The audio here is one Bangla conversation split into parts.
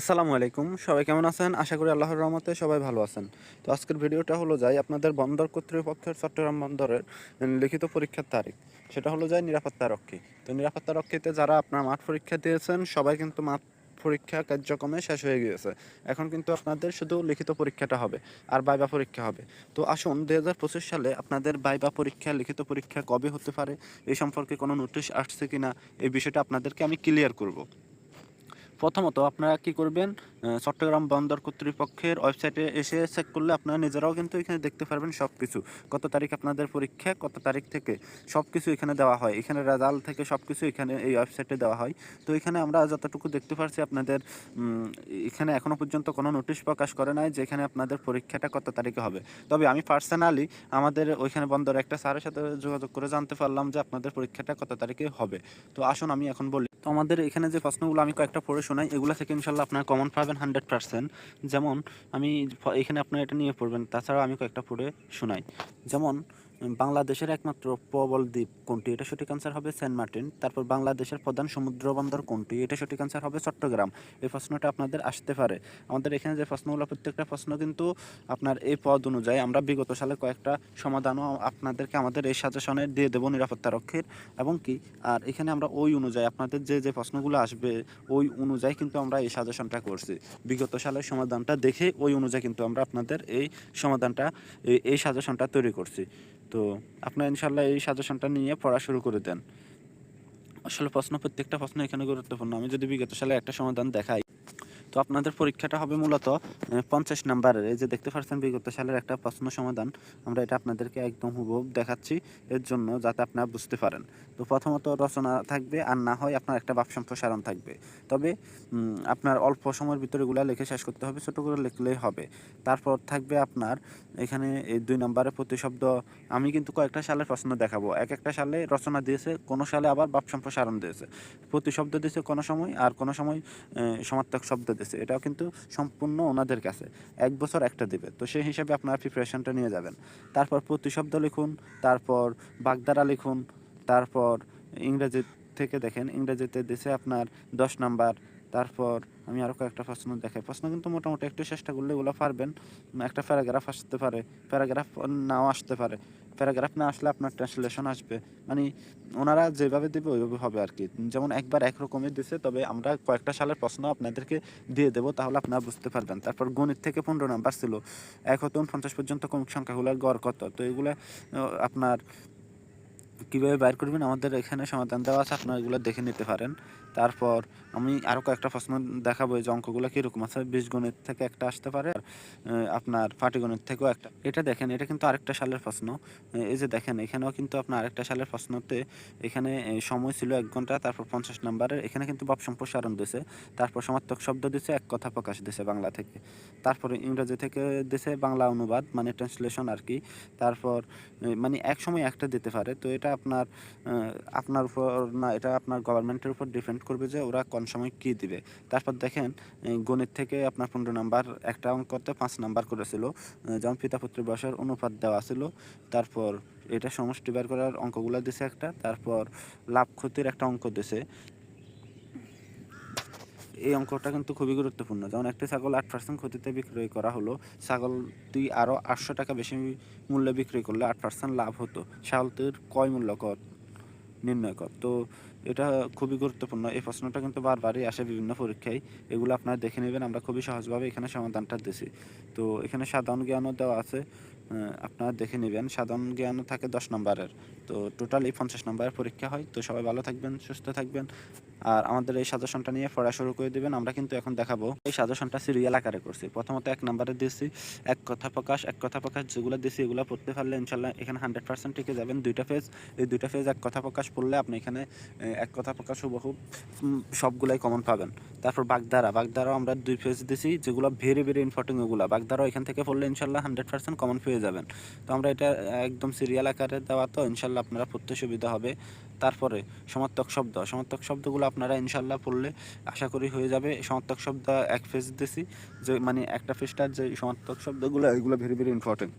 আসসালামু আলাইকুম। সবাই কেমন আছেন? আশা করি আল্লাহর রহমতে সবাই ভালো আছেন। তো আজকের ভিডিওটা হলো যাই আপনাদের বন্দর কর্তৃপক্ষের চট্টগ্রাম বন্দরের লিখিত পরীক্ষার তারিখ। সেটা হলো যায় নিরাপত্তা রক্ষী। তো নিরাপত্তা রক্ষীতে যারা আপনার মাঠ পরীক্ষা দিয়েছেন, সবাই কিন্তু মাঠ পরীক্ষা কার্যক্রমে শেষ হয়ে গিয়েছে। এখন কিন্তু আপনাদের শুধু লিখিত পরীক্ষাটা হবে, আর বাইবা পরীক্ষা হবে। তো আসুন দু হাজার পঁচিশ সালে আপনাদের বাইবা পরীক্ষা, লিখিত পরীক্ষা কবে হতে পারে, এই সম্পর্কে কোনো নোটিশ আসছে কিনা, এই বিষয়টা আপনাদেরকে আমি ক্লিয়ার করব। প্রথমত আপনারা কি করবেন চট্টগ্রাম বন্দর কর্তৃপক্ষের ওয়েবসাইটে এসে চেক করলে আপনারা নিজেরাও কিন্তু এখানে দেখতে পারবেন সব কিছু কত তারিখ আপনাদের পরীক্ষা, কত তারিখ থেকে সব কিছু এখানে দেওয়া হয়। এখানে রেজাল্ট থেকে সব কিছু এখানে এই ওয়েবসাইটে দেওয়া হয়। তো এখানে আমরা যতটুকু দেখতে পারছি আপনাদের এখানে এখনও পর্যন্ত কোনো নোটিশ প্রকাশ করে নাই যে এখানে আপনাদের পরীক্ষাটা কত তারিখে হবে। তবে আমি পার্সোনালি আমাদের ওইখানে বন্দর একটা স্যারের সাথে যোগাযোগ করে জানতে পারলাম যে আপনাদের পরীক্ষাটা কত তারিখে হবে। তো আসুন আমি এখন বলি। তো আমাদের এখানে যে প্রশ্নগুলো আমি কয়েকটা পড়ে শোনাই, এগুলো থেকে ইনশাল্লাহ আপনার কমন পাবেন হান্ড্রেড পার্সেন্ট যেমন, আমি এখানে আপনারা এটা নিয়ে পড়বেন তাছাড়া আমি কয়েকটা পড়ে শোনাই। যেমন বাংলাদেশের একমাত্র প্রবল দ্বীপ কোনটি? এটা সঠিক আনসার হবে সেন্ট মার্টিন। তারপর বাংলাদেশের প্রধান সমুদ্র বন্দর কোনটি? এটা সঠিক আনসার হবে চট্টগ্রাম। এই প্রশ্নটা আপনাদের আসতে পারে। আমাদের এখানে যে প্রশ্নগুলো, প্রত্যেকটা প্রশ্ন কিন্তু আপনার এই পদ অনুযায়ী আমরা বিগত সালে কয়েকটা সমাধানও আপনাদেরকে আমাদের এই সাজেশনে দিয়ে দেবো নিরাপত্তা রক্ষীর। এবং কি? আর এখানে আমরা ওই অনুযায়ী আপনাদের যে যে প্রশ্নগুলো আসবে, ওই অনুযায়ী কিন্তু আমরা এই সাজেশনটা করছি। বিগত সালের সমাধানটা দেখে ওই অনুযায়ী কিন্তু আমরা আপনাদের এই সমাধানটা, এই সাজেশনটা তৈরি করছি। তো আপনার ইনশাল্লাহ এই সাজেশনটা নিয়ে পড়া শুরু করে দেন। আসলে প্রশ্ন প্রত্যেকটা প্রশ্ন এখানে গুরুত্বপূর্ণ। আমি যদি বিগত সালে একটা সমাধান দেখাই তো আপনাদের পরীক্ষাটা হবে মূলত পঞ্চাশ নাম্বারের এই যে দেখতে পাচ্ছেন বিগত সালের একটা প্রশ্ন সমাধান, আমরা এটা আপনাদেরকে একদম হুবহু দেখাচ্ছি এর জন্য যাতে আপনারা বুঝতে পারেন। তো প্রথমত রচনা থাকবে, আর না হয় আপনার একটা বাপ সম্প্রসারণ থাকবে। তবে আপনার অল্প সময়ের ভিতরে এগুলা লিখে শেষ করতে হবে, ছোটো করে লিখলেই হবে। তারপর থাকবে আপনার এখানে এই দুই নম্বরে প্রতিশব্দ, আমি কিন্তু কয়েকটা সালের প্রশ্ন দেখাবো। এক একটা সালে রচনা দিয়েছে, কোনো সালে আবার বাপ সম্প্রসারণ দিয়েছে। প্রতিশব্দ দিয়েছে কোনো সময়, আর কোনো সময় সমার্থক শব্দ দিয়েছে। এটাও কিন্তু সম্পূর্ণ ওনাদের কাছে। এক বছর একটা দিবে। তো সেই হিসাবে আপনার প্রিপারেশনটা নিয়ে যাবেন। তারপর প্রতিশব্দ লিখুন, তারপর বাগদারা লিখুন, তারপর ইংরেজি থেকে দেখেন, ইংরেজিতে দিছে আপনার দশ নাম্বার। তারপর আমি আরও কয়েকটা প্রশ্ন দেখাই। প্রশ্ন কিন্তু মোটামুটি একটু চেষ্টা করলে এগুলো পারবেন। একটা প্যারাগ্রাফ আসতে পারে, প্যারাগ্রাফ নাও আসতে পারে। প্যারাগ্রাফ না আসলে আপনার ট্রান্সলেশন আসবে। মানে ওনারা যেভাবে দেবে ওইভাবে হবে আর কি। যেমন একবার একরকমই দিছে, তবে আমরা কয়েকটা সালের প্রশ্ন আপনাদেরকে দিয়ে দেবো, তাহলে আপনারা বুঝতে পারবেন। তারপর গণিত থেকে পনেরো নাম্বার ছিল, এক হতে পঞ্চাশ পর্যন্ত কমিক সংখ্যাগুলোর গড় কত? তো এগুলো আপনার কীভাবে বাইর করবেন, আমাদের এখানে সমাধান দেওয়া আছে, আপনারা এগুলো দেখে নিতে পারেন। তারপর আমি আরও কয়েকটা প্রশ্ন দেখাবো যে অঙ্কগুলো কীরকম আছে, বীজগণিত থেকে একটা আসতে পারে আপনার পাটিগণিত থেকেও একটা। এটা দেখেন, এটা কিন্তু আরেকটা সালের প্রশ্ন। এই যে দেখেন, এখানেও কিন্তু আপনার আরেকটা সালের প্রশ্নতে এখানে সময় ছিল এক ঘণ্টা, তারপর পঞ্চাশ নাম্বারের, এখানে কিন্তু বাপ সম্প্রসারণ দিছে। তারপর সমার্থক শব্দ দিছে, এক কথা প্রকাশ দিয়েছে বাংলা থেকে। তারপরে ইংরেজি থেকে দিছে বাংলা অনুবাদ মানে ট্রান্সলেশন আর কি। তারপর মানে এক সময় একটা দিতে পারে, তো এটা আপনার আপনার উপর না, এটা আপনার গভর্নমেন্টের উপর ডিপেন্ড করবে যে ওরা কোন সময় কী দিবে। তারপর দেখেন গণিত থেকে আপনার পনেরো নাম্বার একটা অঙ্কতে পাঁচ নাম্বার করেছিল। যেমন পিতা পুত্র বয়সের অনুপাত দেওয়া ছিল। তারপর এটা সমষ্টি বের করার অঙ্কগুলো দিছে একটা। তারপর লাভ ক্ষতির একটা অঙ্ক দিছে। এই অঙ্কটা কিন্তু খুবই গুরুত্বপূর্ণ। যেমন একটি ছাগল আট পার্সেন্ট ক্ষতিতে বিক্রয় করা হলো, ছাগল তুই আরও আটশো টাকা বেশি মূল্যে বিক্রয় করলে আট পার্সেন্ট লাভ হতো। ছাগল ছাগলটির কয় মূল্য কর নির্ণয় কর। তো এটা খুবই গুরুত্বপূর্ণ। এই প্রশ্নটা কিন্তু বারবারই আসে বিভিন্ন পরীক্ষায়। এগুলো আপনারা দেখে নেবেন, আমরা খুবই সহজভাবে এখানে সমাধানটা দিছি। তো এখানে সাধারণ জ্ঞানও দেওয়া আছে আপনারা দেখে নেবেন। সাধারণ জ্ঞানও থাকে দশ নম্বরের। তো টোটাল এই পঞ্চাশ নম্বরের পরীক্ষা হয়। তো সবাই ভালো থাকবেন, সুস্থ থাকবেন। আর আমাদের এই সাজেশনটা নিয়ে পড়া শুরু করে দেবেন। আমরা কিন্তু এখন দেখাবো এই সাজেশনটা সিরিয়াল আকারে করছি। প্রথমত এক নম্বরে দিয়েছি এক কথা প্রকাশ, এক কথা প্রকাশ যেগুলো দিয়েছি এগুলো পড়তে পারলে ইনশাল্লাহ এখানে হান্ড্রেড পার্সেন্ট টিকে যাবেন। দুইটা ফেজ এই দুইটা ফেজ এক কথা প্রকাশ পড়লে আপনি এখানে এক কথা প্রকাশ হুবহু সবগুলাই কমন পাবেন। তারপর বাগদারা বাগধারাও আমরা দুই পেজ দিছি, যেগুলো ভেরি ভেরি ইম্পর্টেন্ট ওগুলো বাগধারাও এখান থেকে পড়লে ইনশাল্লাহ হান্ড্রেড পার্সেন্ট কমন পেয়ে যাবেন। তো আমরা এটা একদম সিরিয়াল আকারে দেওয়া, তো ইনশাল্লাহ আপনারা পড়তে সুবিধা হবে। তারপরে সমার্থক শব্দ, সমার্থক শব্দগুলো আপনারা ইনশাল্লাহ পড়লে আশা করি হয়ে যাবে। সমার্থক শব্দ এক পেজ দিছি, যে মানে একটা পেজটার যে সমার্থক শব্দগুলো, এগুলো ভেরি ভেরি ইম্পর্টেন্ট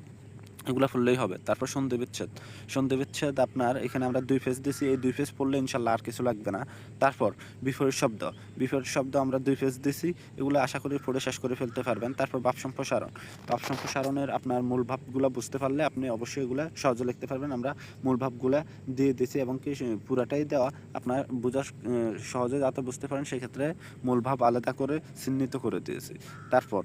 এগুলো পড়লেই হবে। তারপর সন্ধি বিচ্ছেদ। সন্ধি বিচ্ছেদ আপনার এখানে আমরা দুই ফেজ দিছি। এই দুই ফেজ পড়লে ইনশাল্লাহ আর কিছু লাগবে না। তারপর বিপরীত শব্দ। বিপরীত শব্দ আমরা দুই ফেজ দিছি। এগুলো আশা করি পড়ে শেষ করে ফেলতে পারবেন। তারপর বাপ সম্প্রসারণ। বাপ সম্প্রসারণের আপনার মূল ভাবগুলো বুঝতে পারলে আপনি অবশ্যই এগুলো সহজে লিখতে পারবেন। আমরা মূল ভাবগুলো দিয়ে দিছি এবং কি পুরাটাই দেওয়া আপনার আহ, সহজে যাতে বুঝতে পারেন সেক্ষেত্রে মূল ভাব আলাদা করে চিহ্নিত করে দিয়েছি। তারপর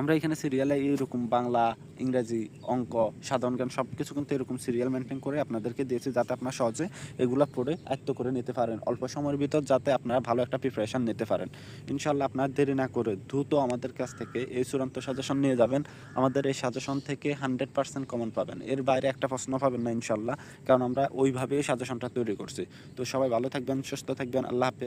আমরা এখানে সিরিয়ালে এইরকম বাংলা, ইংরাজি, অঙ্ক, সাধারণ জ্ঞান সব কিছু কিন্তু এরকম সিরিয়াল মেনটেন করে আপনাদেরকে দিয়েছি যাতে আপনারা সহজে এগুলো পড়ে আয়ত্ত করে নিতে পারেন। অল্প সময়ের ভিতর যাতে আপনারা ভালো একটা প্রিপারেশন নিতে পারেন। ইনশাল্লাহ আপনার দেরি না করে দ্রুত আমাদের কাছ থেকে এই চূড়ান্ত সাজেশন নিয়ে যাবেন। আমাদের এই সাজেশন থেকে হান্ড্রেড পার্সেন্ট কমন পাবেন। এর বাইরে একটা প্রশ্ন পাবেন না ইনশাল্লাহ কারণ আমরা ওইভাবেই সাজেশনটা তৈরি করছি। তো সবাই ভালো থাকবেন, সুস্থ থাকবেন, আল্লাহ হাফেজ।